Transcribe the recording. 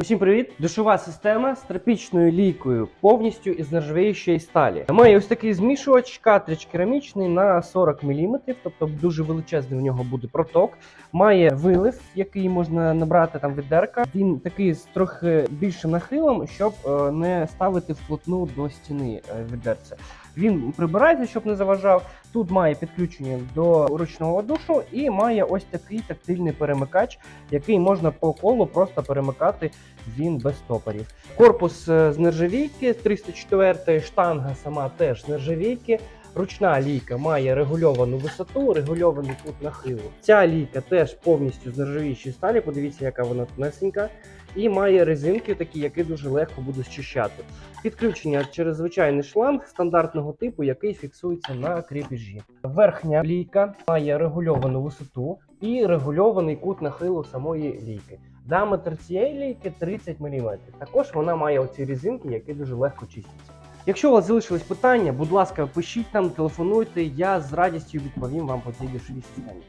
Усім привіт! Душова система з тропічною лійкою повністю із нержавіючої сталі. Має ось такий змішувач, картридж керамічний на 40 мм, тобто дуже величезний в нього буде проток. Має вилив, який можна набрати там відерка. Він такий з трохи більшим нахилом, щоб е, не ставити вплотну до стіни е, відерця. Він прибирається, щоб не заважав. Тут має підключення до ручного душу і має ось такий тактильний перемикач, який можна по колу просто перемикати він без стопорів. Корпус е, з нержавійки 304 штанга сама теж з нержавійки. Ручна лійка має регульовану висоту, регульований кут нахилу. Ця лійка теж повністю з нержавіючої сталі. Подивіться, яка вона тонесенька. І має резинки, такі, які дуже легко буде зчищати. Підключення через звичайний шланг стандартного типу, який фіксується на кріпежі. Верхня лійка має регульовану висоту і регульований кут нахилу самої лійки. Діаметр цієї лійки 30 мм. Також вона має оці резинки, які дуже легко чистяться. Якщо у вас залишились питання, будь ласка, пишіть нам, телефонуйте, я з радістю відповім вам по цій дешевій системі.